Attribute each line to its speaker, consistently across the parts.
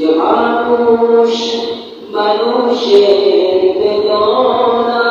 Speaker 1: মানুষ মানুষের বেদনা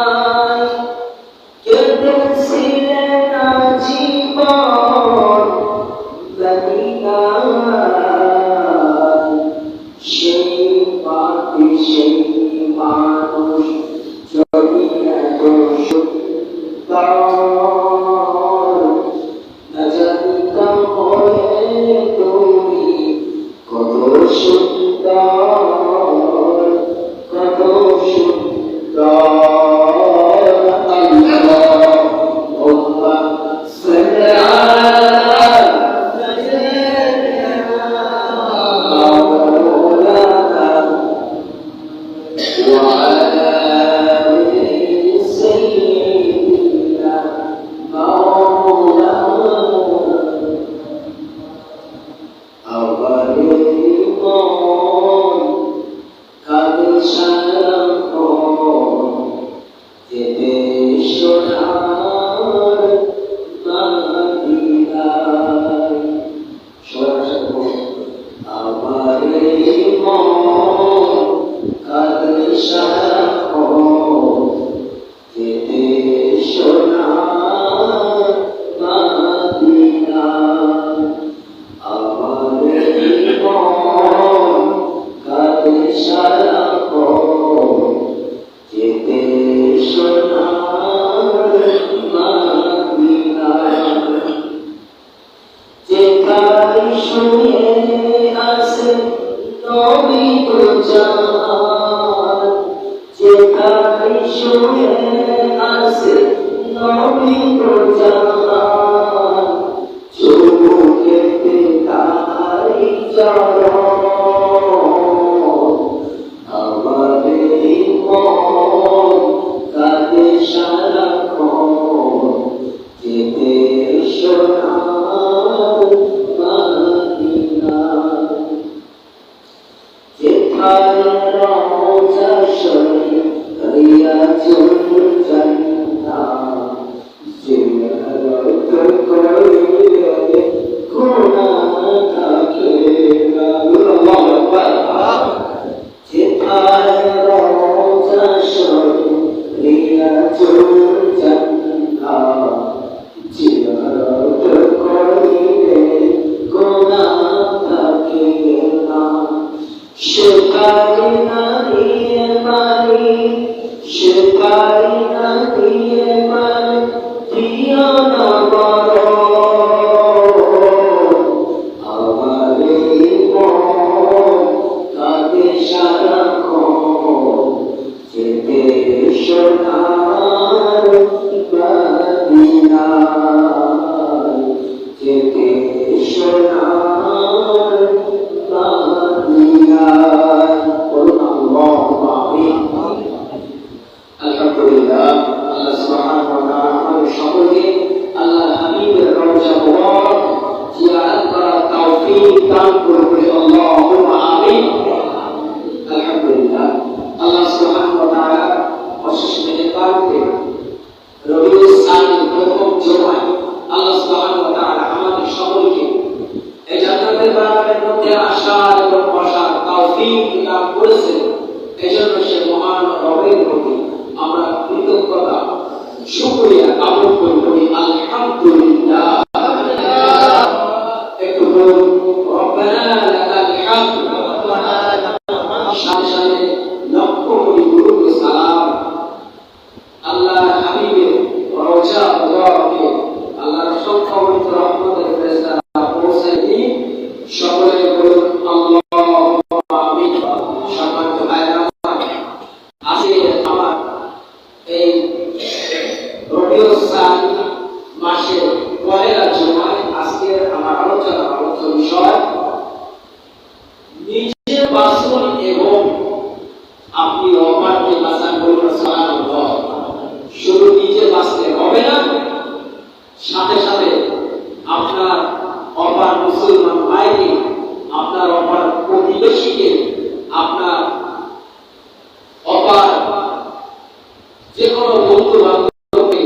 Speaker 1: যে কোনো বন্ধু বান্ধবকে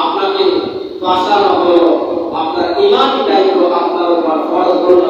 Speaker 1: আপনাকে বাঁচানো হলো। আপনার ইমানটাই হলো আপনার উপর ফরজ করুন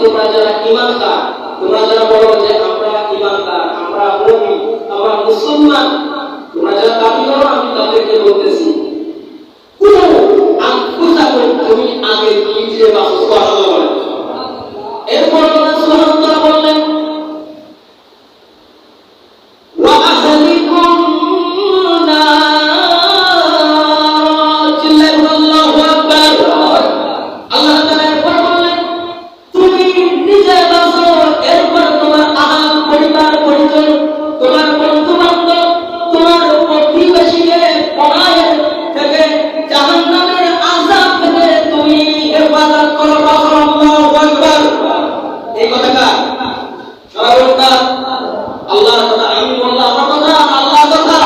Speaker 1: তোমরা যারা ইমানদার তোমরা যারা বলো যে আমরা ইমানদার আমরা মুমিন, আমরা মুসলমান, তোমরা যারা দাবি করো, আমি তাদেরকে বলতেছি কোন আনফুসাকুম, তুমি আগে নিজে বাঁচো কথাটা সর্বদা আল্লাহ কথা আমি বললাম আমার কথা আল্লাহ কথা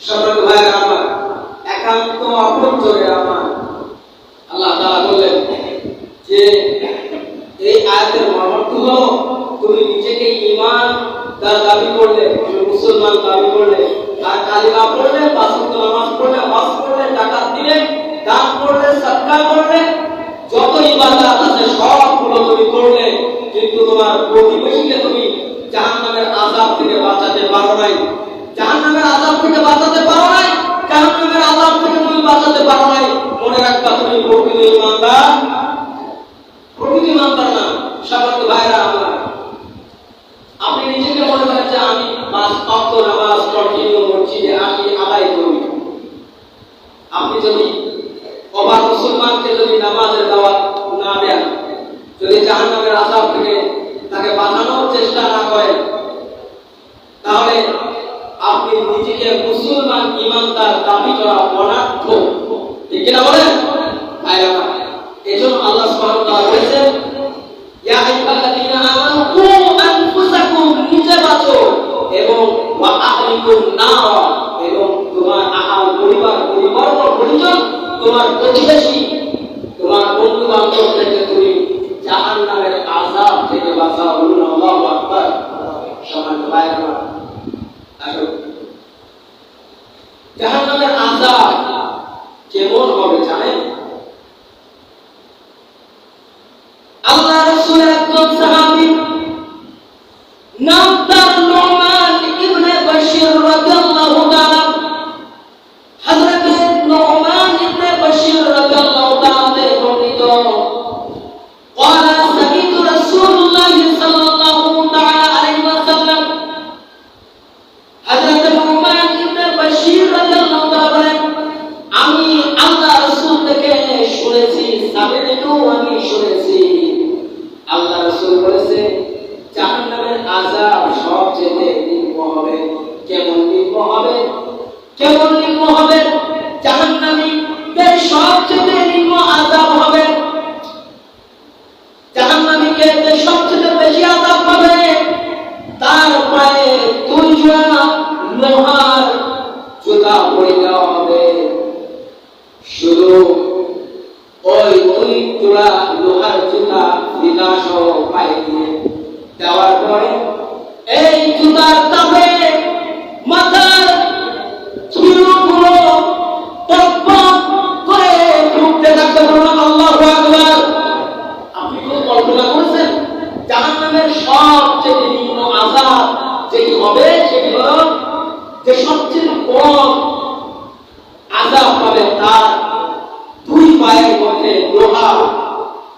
Speaker 1: সম্রাট ভাইয়ের আমার একান্ত অভ্যন্তরে আমার আল্লাহ তাআলা বললেন যে এই আয়াতের মর্মার্থ হলো তুমি নিজেকে ঈমান তার দাবি করলে তুমি মুসলমান দাবি করলে আর কালিমা পড়লে পাঁচ ওয়াক্ত নামাজ পড়লে হজ করলে জাকাত দিলে দান করলে সাদকা করলে যত ইবাদত আছে সবগুলো তুমি করলে কিন্তু তোমার প্রতিবেশীকে তুমি জাহান্নামের আযাব থেকে বাঁচাতে পারো নাই জাহান্নামের আযাব থেকে বাঁচাতে পারো নাই জাহান্নামের আযাব থেকে তুমি বাঁচাতে পারো নাই মনে রাখবা তুমি প্রকৃত ইমানদার প্রকৃত ইমানদার না সামান্য ভাইরা আমার নিজেকে মনে করেন আমি নামাজ কন্টিনিউ মসজিদে আসি আদায় করি। আপনি যদি অবাক মুসলমানকে যদি নামাজের দাওয়াত না দেন, যদি জাহান্নামের আযাব থেকে তাকে বাঁচানোর চেষ্টা না করেন, তাহলে আপনি নিজেকে মুসলমান ইমানদার দাবি করা অনার্থ। ঠিক কিনা বলেন? আমার আল্লাহ সুবহানাহু ওয়া তাআলা বলেছেন, ইয়া আইয়ুহাল্লাযীনা আমানু কু আনফুসাকুম নিজে বাঁচো এবং তোমার আহাল পরিবার পরিবর্গ পরিজন, তোমার প্রতিবেশী, তোমার বন্ধু বান্ধব থেকে তুমি জাহান্নামের আযাব থেকে বাঁচাও। আল্লাহু আকবার। সম্মানিত ভাইরা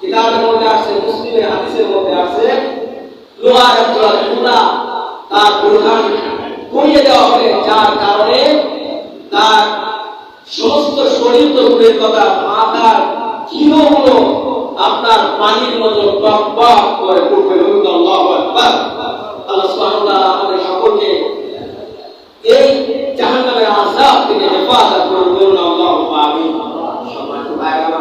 Speaker 1: কিতাবের মধ্যে আছে মুসলিমের হাদিসের মধ্যে আছে লোহার জুতা তার পরিধান করিয়ে দেওয়া হবে, যার কারণে তার সমস্ত শরীর তো দূরের কথা মাথার কিলোগুলো আপনার পানির মতো টক করে বলুন আল্লাহু আল্লাহ তাআলা আমাদের সকলকে এই জাহান্নামের আযাব থেকে হেফাজত করুন। আল্লাহু আমিন সম্মানিত ভাইরা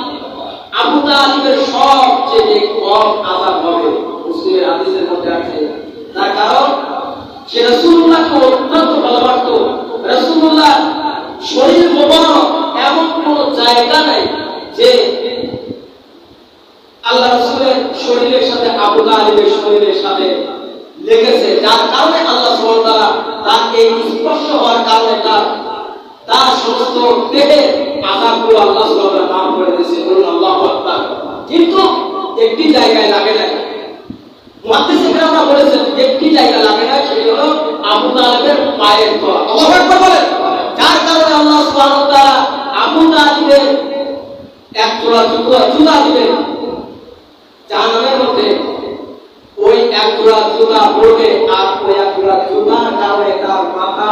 Speaker 1: আবু তালিবের সবচেয়ে কম আজাব হবে, মুসলিমের হাদিসের মধ্যে আছে। তার কারণ, সে রাসূলুল্লাহকে অত্যন্ত ভালোবাসত। রাসূলুল্লাহ শরীর মোবারক এমন কোন জায়গা নাই যে আল্লাহ রাসূলের শরীরের সাথে আবু তালিবের শরীরের সাথে লেগেছে। যার কারণে আল্লাহ সুবহানাহু ওয়া তাআলা তাকে স্পর্শ হওয়ার কারণে তার তার সমস্ত দেহের আযাবগুলো আল্লাহ সুবহানাহু ওয়া করে দিয়েছে, বলুন আল্লাহু আকবার। কিন্তু একটি জায়গায় লাগে না মুহাদ্দিস ইকরামরা বলেছেন, একটি জায়গা লাগে না সেটি হলো আবু তালিবের পায়ের তলা। আল্লাহু আকবার বলেন। যার কারণে আল্লাহ সুবহানাহু তাআলা আবু তালিবের এক জোড়া জুতা জুতা দিবেন জাহান্নামের ওই এক জোড়া জুতা পড়বে আর এক জোড়া তার মাথা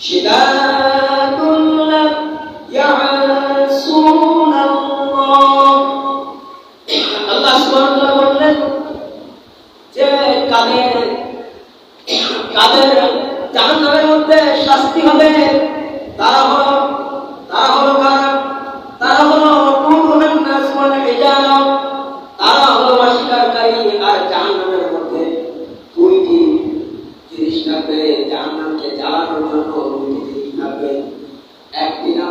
Speaker 1: সেটা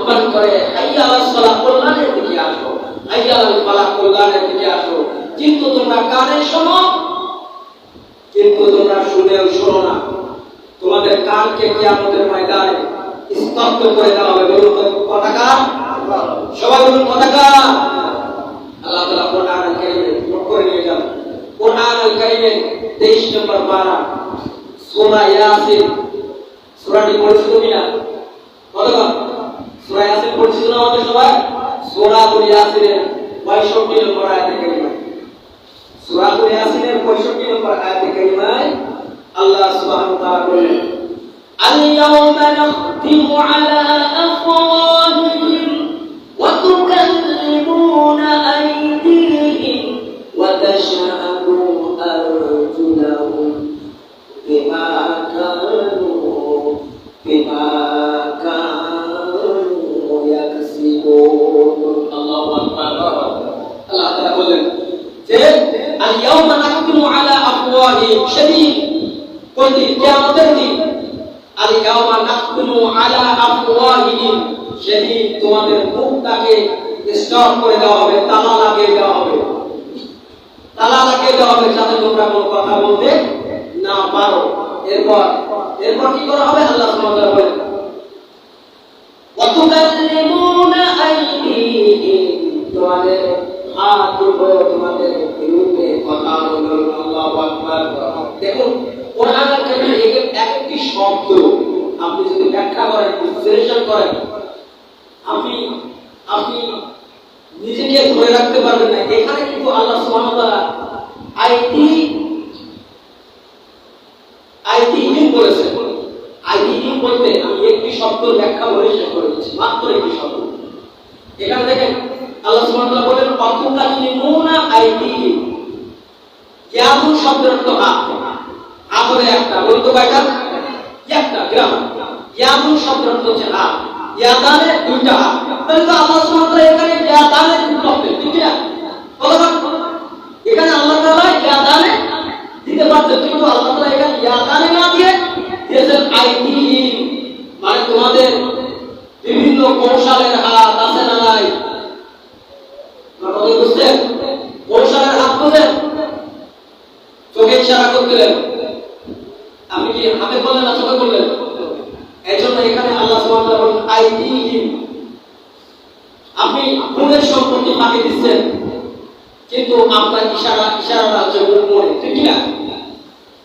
Speaker 1: আহ্বান করে, হাইয়া আলাস সালাহ কল্যাণের দিকে আসো, হাইয়া আলাল ফালাহ কল্যাণের দিকে আসো। কিন্তু তোমরা কানে শোনো, কিন্তু তোমরা শুনেও শোনো না। তোমাদের কানকে কিয়ামতের ময়দানে স্তব্ধ করে দেওয়া হবে। বলুন পতাকা? সবাই বলুন, পতাকা। আল্লাহ তাআলা কোরআন আল কারীমে করে নিয়ে যান। কোরআন আল কারীমে 23 নম্বর পারা, সূরা ইয়াসিন। সূরাটি পরিচিত কিনা কতক্ষণ সূরা ইয়াসিন পরিচিত না আমাদের সবাই সূরা ইয়াসিনের 65 নম্বর আয়াতে কারিমা সূরা ইয়াসিনের 65 নম্বর আয়াতে কারিমায় আল্লাহ সুবহানাহু ওয়া তাআলা বলেন
Speaker 2: اليوم نختم على أفواههم وتكلمون
Speaker 1: শব্দ আপনি যদি ব্যাখ্যা করেন, বিশ্লেষণ করেন, আপনি আপনি নিজেকে ধরে রাখতে পারবেন না। এখানে কিন্তু আল্লাহ তাআলা আইটি আইটিহীন বলতে আমি একটি শব্দ ব্যাখ্যা বলে শেষ করে দিচ্ছি, মাত্র একটি শব্দ। এখানে দেখেন, আল্লাহ বলেন আইদিহিম শব্দের অর্থ হাত। একটা বলতো কয়টা? একটা গ্রাম। ইয়ামুন শব্দের অর্থ হচ্ছে হাত ইয়াদানে দুইটা হাত। তাহলে তো আল্লাহ সুবহানাহু ওয়া এখানে ইয়াদানে দুটো হবে ঠিক কতবার এখানে আল্লাহ তাআলা ইয়াদানে দিতে পারতেন, কিন্তু আল্লাহ তাআলা এখানে ইয়াদানে না দিয়ে দিয়েছেন আইনি মানে তোমাদের বিভিন্ন কৌশলের হাত আছে না নাই আপনারা কথা বুঝছেন কৌশলের হাত বুঝেন চোখে ইশারা করতেলেন আপনি কি হাতে বললেন না চোখে বললেন এই জন্য এখানে আল্লাহ সুবহানাহু ওয়া তাআলা বলেন আইদিহিম আপনি মনের সম্পত্তি ফাঁকি দিচ্ছেন কিন্তু আপনার ইশারা ইশারা হচ্ছে মনে ঠিক কি না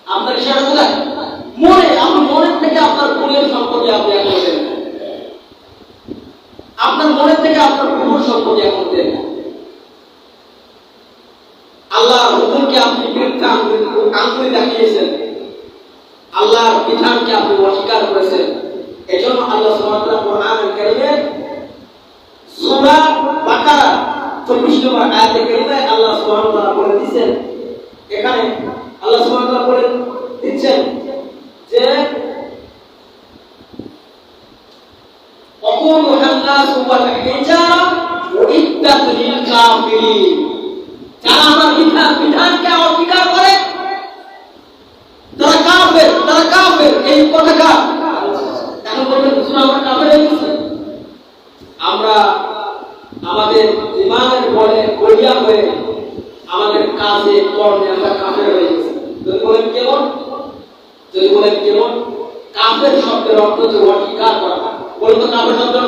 Speaker 1: আপনার ইশারা কোথায় মনে আপনি মনের থেকে আপনার মনের সম্পত্তি আপনি এখন দেন আপনার মনের থেকে আপনার পূর্ব সম্পত্তি এখন দেন আল্লাহর হুকুমকে আপনি বিরুদ্ধে আঙ্গুলি আঙ্গুলি দেখিয়েছেন আল্লাহর বিধানকে আপনি অস্বীকার করেছেন এজন্য আল্লাহ সুবহানাহু ওয়া তাআলা কোরআনুল কারীমে সূরা বাকারা 24 নম্বর আয়াতে কারিমে আল্লাহ সুবহানাহু ওয়া তাআলা বলে দিয়েছেন, এখানে আল্লাহ সুবহানাহু ওয়া তাআলা বলে দিচ্ছেন যে অকুম হান্নাসু ওয়াল হিজারা উইদ্দাত লিল কাফিরিন যারা আমার বিধান বিধানকে অস্বীকার করে, তারা কাফের তারা কাফের, এই কথাটা আমরা কাফের হয়ে আমরা আমাদের ইমানের বলে আমাদের কাজে আমরা কাফের হয়ে গেছি। যদি বলেন কেমন? যদি বলেন কেমন? কাফের শব্দের অর্থ হচ্ছে অস্বীকার করা। বলুন তো কাফের শব্দের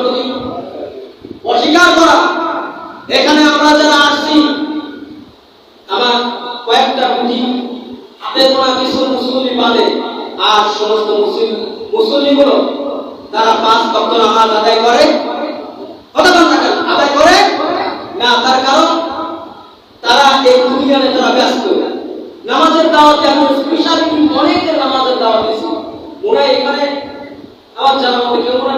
Speaker 1: অস্বীকার করা। এখানে আমরা যারা আসছি, আমার কয়েকটা বুদ্ধি হাতে গোনা কিছু মুসলিম বাদে, আর সমস্ত মুসলিম মুসলিমগুলো তারা পাঁচ ভক্ত নামাজ আদায় করে। আদায় করে? না, তার কারণ তারা এই তারা ব্যস্ত, নামাজের দাওয়াতে এমন স্পেশালিটি অনেকের নামাজের দাওয়াত দিয়েছি। হয় এখানে আমার জানার মধ্যে কেউ মনে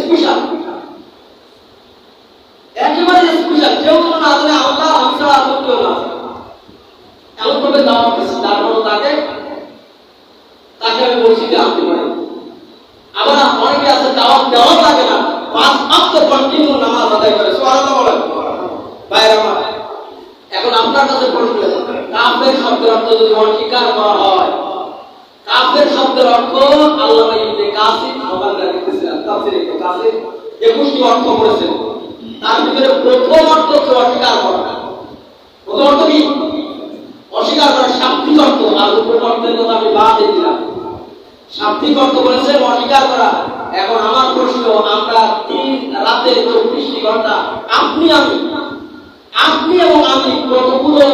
Speaker 1: স্পেশাল। একেবারে স্পেশাল। কেউ কোনো না জানে আল্লাহ আমি ছাড়া আর কেউ না। জানে। এমন ভাবে দাওয়াত দিচ্ছি তারপর তাকে তাকে আমি মসজিদে আনতে পারি। আবার অনেকে আছে দাওয়াত দেওয়া লাগে না, পাঁচ আত্ম কন্টিনিউ নামাজ আদায় করে। সুবহানাল্লাহ বলেন। বাইরে আমার, এখন আপনার কাছে প্রশ্ন, কাফের শব্দের অর্থ যদি অস্বীকার করা হয়। কাফের শব্দের অর্থ আল্লাহ ইবনে কাসিম সবাইরা লিখতেছিলেন তাফসীরে ইবনে কাসিম 21টি অর্থ করেছেন। তার ভিতরে প্রথম অর্থ হচ্ছে অস্বীকার করা। প্রথম অর্থ কি? অস্বীকার করা শাব্দিক অর্থ। আর উপর অর্থের কথা আমি বাদ দিলাম। শাব্দিক অর্থ বলেছে অস্বীকার করা। এখন আমার প্রশ্ন, আমরা তিন রাতে চব্বিশটি ঘণ্টা আপনি আমি। আপনি এবং আমি কতগুলো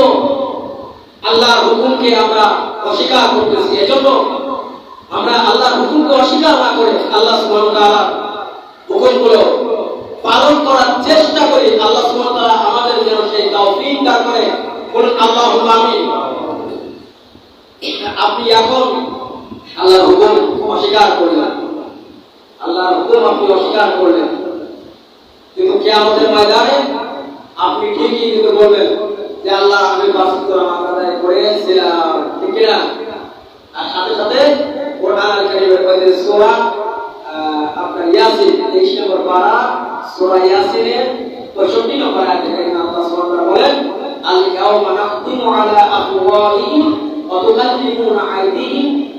Speaker 1: আল্লাহর হুকুমকে আমরা অস্বীকার করতেছি? এজন্য আমরা আল্লাহর হুকুমকে অস্বীকার না করে আল্লাহ তাআলা হুকুমগুলো পালন করার চেষ্টা করি। আল্লাহ সুবহানাহু তাআলা আমাদের যেন সেই তৌফিক দান করে। বলুন, আল্লাহুম্মা আমিন। আপনি এখন আল্লাহর হুকুম অস্বীকার করলেন। আল্লাহর হুকুম আপনি অস্বীকার করলেন। কিন্তু কে আমাদের ময়দানে আপনি ঠিকই কিন্তু বলবেন যে আল্লাহ আমি বাস্তব আদায় করেছিলাম, ঠিক না আর সাথে সাথে আপনার ইয়াসিন 23 নম্বর সূরা ইয়াসিনের 65 নম্বর আয়াতে আল্লাহ বলেন আল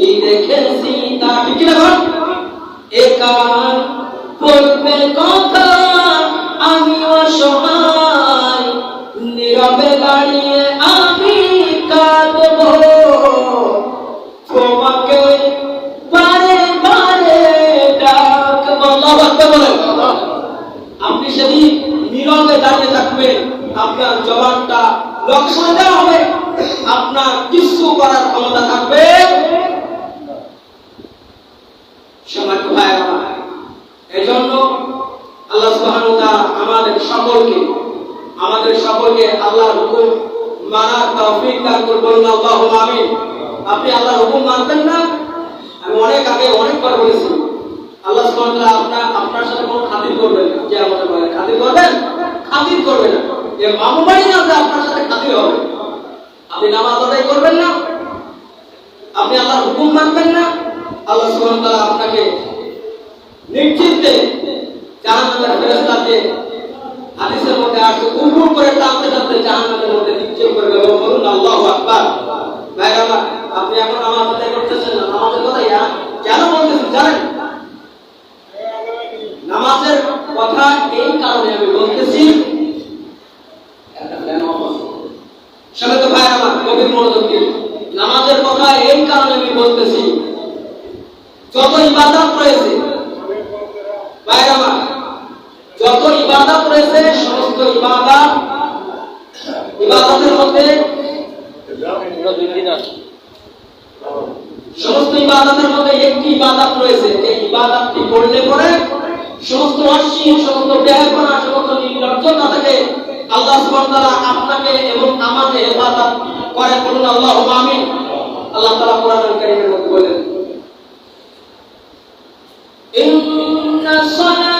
Speaker 1: যিশু কি দেখেছি ঠিক কিনা বল? এ বলবে আমি অসহায়, নীরবে দাঁড়িয়ে আমি কাঁদবো। তোমাকে বারে আপনি সেদিন নীরবে দাঁড়িয়ে থাকবেন, আপনার জবানটা লক্ষ্য দেওয়া হবে, আপনার কিছু করার ক্ষমতা থাকবে সম্মানিত ভাইয়েরা আমার, এজন্য আল্লাহ সুবহানাহু ওয়া তাআলা আমাদের সকলকে আমাদের সকলকে আল্লাহর হুকুম মানার তৌফিক দান আল্লাহুম্মা আমিন। আপনি আল্লাহর হুকুম না? আমি অনেক আগে অনেকবার বলেছি, আল্লাহ সুবহানাহু তাআলা আপনার আপনার সাথে কোনো খাতির করবেন না। আমাদের বলে খাতির করবেন? খাতির করবেন না। মামুমাই না আপনার সাথে খাতির হবে। আপনি নামাজ আদায় করবেন না। আপনি আল্লাহর হুকুম মানবেন না। আল্লাহ তাআলা আপনাকে নিশ্চিন্তে জাহান্নামের ফেরেশতাকে হাদিসের মধ্যে করে টানতে টানতে জাহান্নামের মধ্যে বলুন আল্লাহু আকবার। ভাইরা আমার, আপনি এখন আদায় করতেছেন নামাজের কথা ইয়া- কেন বলতেছেন? জানেন? নামাজের কথা এই কারণে আমি বলতেছি সবাই তো ভাই আমার মনোযোগ নামাজের কথা এই কারণে আমি বলতেছি যত ইবাদত রয়েছে ভাই আমার যত ইবাদত রয়েছে, সমস্ত ইবাদত ইবাদতের মধ্যে সমস্ত ইবাদতের মধ্যে একটি ইবাদত রয়েছে। এই ইবাদতটি করলে পরে সমস্ত অশ্বি সমস্ত ব্যয়পনা সমস্ত নির্লজ্জতা থেকে আল্লাহ সুবহানাহু আপনাকে এবং আমাকে ইবাদত করে বলুন আল্লাহু আমিন। আল্লাহ তাআলা কোরআনুল কারীমের মধ্যে বলেন,
Speaker 2: ইন্না সালাত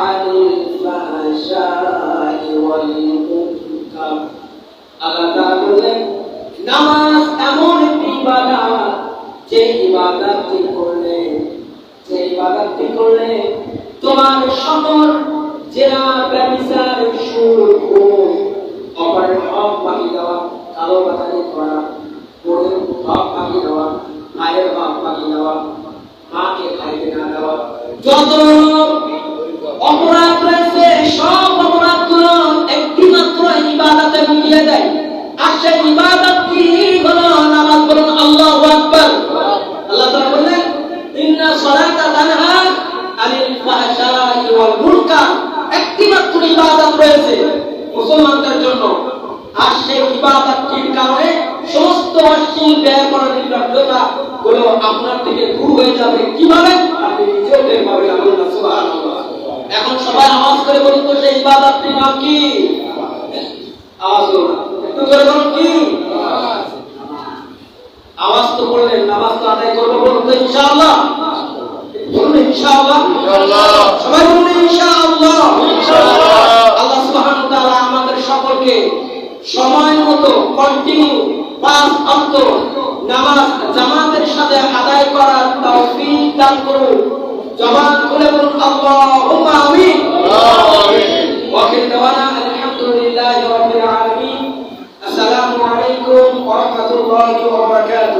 Speaker 2: عن الفحشاء والمنكر
Speaker 1: আল্লাহ তাআলা বললেন নামাজ এমন একটি ইবাদত যে ইবাদতটি করলে যে ইবাদতটি করলে তোমার সকল জেনা ব্যভিচার সুর ঘুম অপরের হক বাকি দেওয়া কালো বাতারি করা বোনের হক বাকি দেওয়া ভাইয়ের হক বাকি দেওয়া মাকে খাইতে না দেওয়া যত অপরাধ রয়েছে, সব অপরাধগুলো একটি মাত্র ইবাদতে মিলিয়ে দেয়। আর সেই ইবাদত কি? হলো নামাজ বলুন আল্লাহু আকবার। আল্লাহ তাআলা বললেন, ইন্না সালাতা তানহা আনিল ফাহশাই ওয়াল মুনকার। একটি মাত্র ইবাদত রয়েছে মুসলমানদের জন্য। আর সেই ইবাদতটির কারণে সমস্ত অশ্লীল ব্যয় করার নির্লজ্জতা গুলো আপনার থেকে দূর হয়ে যাবে। কীভাবে? আপনি নিজেও টের পাবেন, আল্লাহ এখন সবাই আওয়াজ করে বলুন তো সেই ইবাদতটির নাম কি? আওয়াজ করুন। একটু করে বলুন কি? আওয়াজ তো করলেন নামাজ তো আদায় করব বলুন তো ইনশাআল্লাহ। বলুন ইনশাআল্লাহ। সবাই বলুন ইনশাআল্লাহ। আল্লাহ সুবহানাহু ওয়া তাআলা আমাদের সকলকে সময় মতো কন্টিনিউ পাঁচ অক্ত নামাজ জামাতের সাথে আদায় করার তৌফিক দান করুন। জবান খুলে বলুন আল্লাহুম্মা আমিন। আল্লাহু আমিন। ওয়া আখির দাওয়ানা আলহামদুলিল্লাহি রাব্বিল আলামিন। আসসালামু আলাইকুম ওয়া রাহমাতুল্লাহি ওয়া বারাকাতুহু।